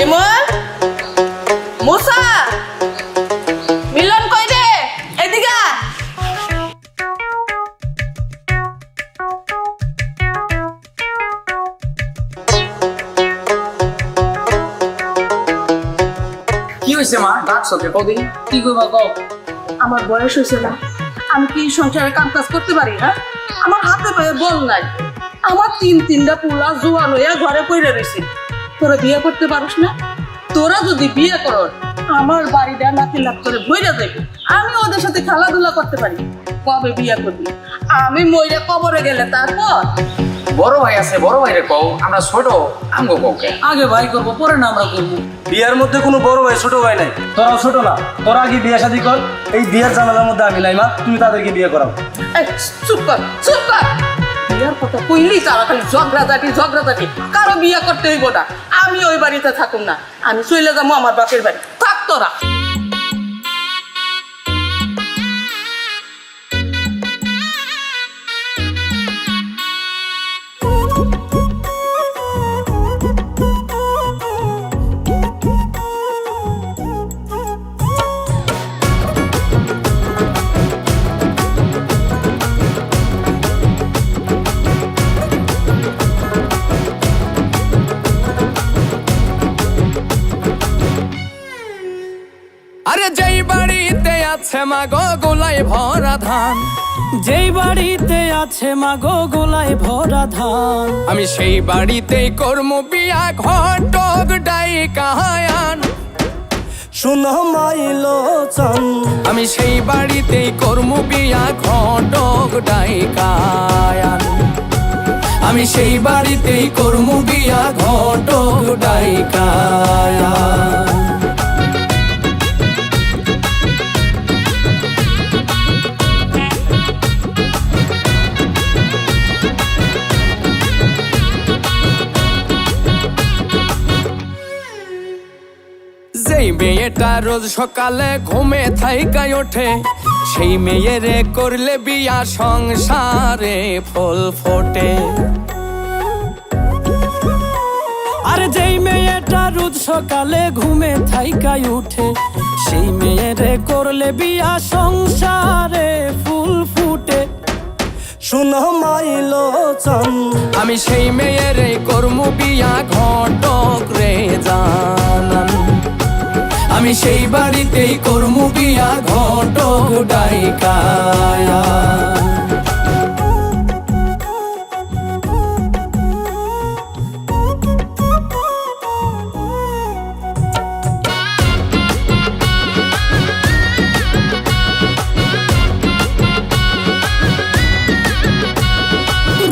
শিমুল মুসা? মিলন কই রে? এদিকে কি হয়েছে মা? ডাকছো কে? কদিন? কি করবা কও? আমার বয়স হয়েছে না। আমি কি সংসারে কাম কাজ করতে পারি হ্যাঁ? আমার হাতে পায়ে বল নাই। আমার তিন তিনটা পুলা জোয়ান হইয়া ঘরে পড়ে রয়েছে তোরা বিয়ে করতে পারিস না? তোরা যদি বিয়ে কর আমার বাড়িটা নাকি লাভ করে বইরা যাবে আমি ওদের সাথে খেলাধুলা করতে পারি। কবে বিয়ে করবি? আমি মইরা কবরে গেলে তারপর? বড় ভাই আছে বড় ভাইরে কও আমরা ছোট আমগো কও কে আগে ভাই করব পরে না আমরা করব। বিয়ার মধ্যে কোনো বড় ভাই ছোট ভাই নাই। তোরাও ছোট না তোরা আগে বিয়ে শাদি কর। এই বিয়ের ঝামেলার মধ্যে আমি নাই মা তুমি তাদেরকে বিয়ে করাও। চুপ কর চুপ কর। বিয়ার কথা কইলি তারা খালি ঝগড়াঝাটি ঝগড়াঝাটি। কারও বিয়া করতে হইব না। আমি ওই বাড়িতে থাকুম না। আমি চলে যাব আমার বাপের বাড়ি। থাক তোরা। আছে মাগো গোলাই ভরা ধান। যেই বাড়িতে আছে মাগো গোলায় ভরা ধান। আমি সেই বাড়িতেই কর্ম বিয়া ঘটক ডাই কাহায়ান। শুনো মাইলো চান। আমি সেই বাড়িতেই কর্ম বিয়া ঘটক ডাই কায়ান আমি সেই বাড়িতেই কর্ম বিয়া ঘটক ডাই কায়ান মেয়েটা রোজ সকালে ঘুমে থাইকাই ওঠে। সেই মেয়েরে করলে বিয়া সংসারে ফুল ফোটে। আর যেই মেয়েটা রোজ সকালে ঘুমে থাইকাই উঠে সেই মেয়েরে করলে বিয়া সংসারে ফুল ফুটে। শুনো মাইলো আমি সেই মেয়েরে কর্ম বিয়া ঘটক রে জানান। আমি সেই বাড়িতেই কর্ম বিয়া ডাইকায়া।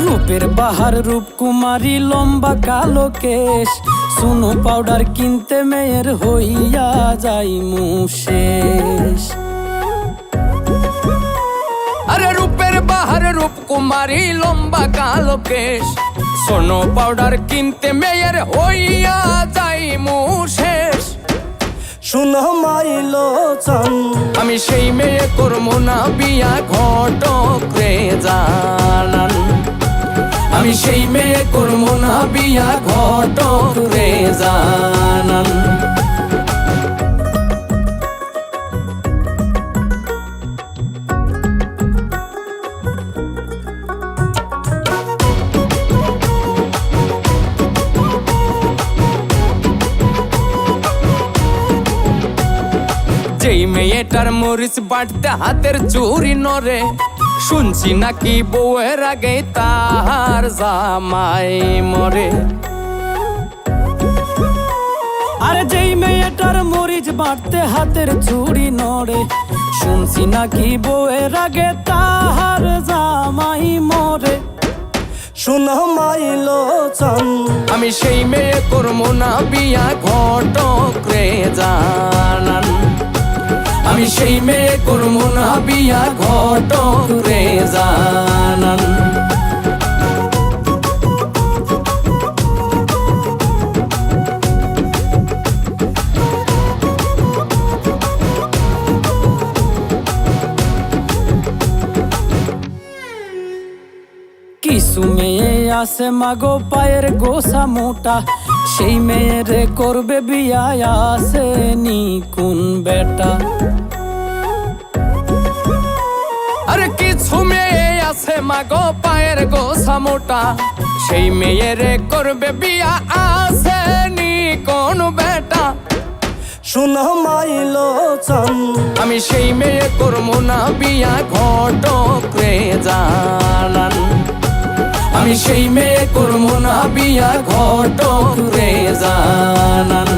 রূপের বাহার রূপকুমারী লম্বা কালো কেশ। সুনো পাউডার কিনতে মেয়ের হইয়া যাই মুশেষ আরে রূপের বাহার রূপ কুমারী লম্বা কালো কেশ সোনো পাউডার কিনতে মেয়ের হইয়া যাই শেষ। শুনো মাইলো চান আমি সেই মেয়ে করব না বিয়া ঘটক রে জানান। আমি সেই মেয়ে করব না বিয়া ঘটক রে জানান। যেই মেয়েটার মরিচ বাটতে হাতের চুরি নরে শুনছি নাকি বউয়ের আগে তাহার জামাই মরে। আর যেই মেয়েটার মরিচ বাড়তে হাতের চুড়ি নড়ে, শুনছি নাকি বউয়ের আগে তাহার জামাই মরে। শুনো মাইলো চান। আমি সেই মেয়ে করব না বিয়া ঘটক রে জানান আমি সেই মেয়ে করব না বিয়া ঘটক রে জানান। কিছু মেয়ে আছে মাগো পায়ের গোসা মোটা, সেই মেয়েরে করবে বিয়া আসেনি কোন বেটা। মেয়ে আছে মাগো পায়ের গোসা মোটা। সেই মেয়েরে করবে বিয়া আসেনি কোন বেটা। শুনো মাইলো চান আমি সেই মেয়ে করব না বিয়া ঘটক রে জানান আমি সেই মেয়ে করব না বিয়া ঘটক রে জানান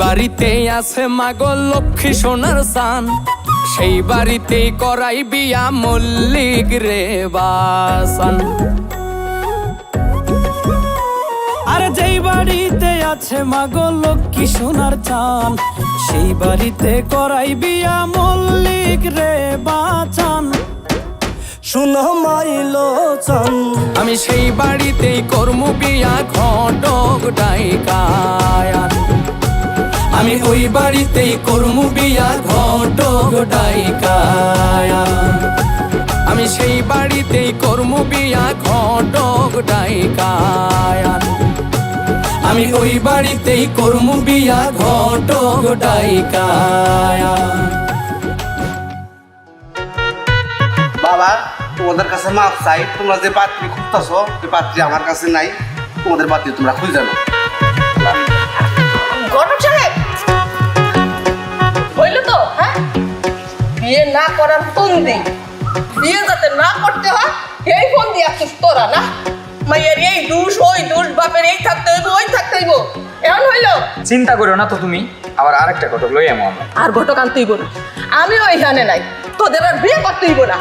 বাড়িতে আছে মাগো লক্ষ্মী সোনার সান সেই বাড়িতেই করাই বিয়া মল্লিক রে বাসান। আরে যেই বাড়িতে আছে মাগো লক্ষ্মী সোনার চান সেই বাড়িতে করাই বিয়া মল্লিক রে বাচান শুনো মাইলো চান আমি সেই বাড়িতেই কর্ম বিয়া ঘটক আমি ওই বাড়িতেই কর্ম বিয়া ঘটক ডাইকায়ান আমি সেই বাড়িতেই কর্ম বিয়া ঘটক ডাইকায়ান আমি ওই বাড়িতেই কর্ম বিয়া ঘটক ডাইকায়ান বাবা, তোমাদের কাছে মাপ চাই। তোমরা যে পাত্রী খুঁজতেছো যে পাত্রী আমার কাছে নাই। তোমাদের পাত্রী তোমরা খুঁজে নাও। বিয়ে না করার ফোন দি। বিয়ে যাতে না করতে হয় এই ফোন দিয়ে আসছিস তোরা না? মাইয়ের এই দুষ ওই দুষ বাপের এই থাকতে হইব ওই থাকতে হইব। এমন হইল? চিন্তা করো না তো তুমি আবার আরেকটা ঘটক লই এমন আর ঘটক আনতেই না। আমি ওইখানে নাই তোদের আর বিয়ে করতেই না।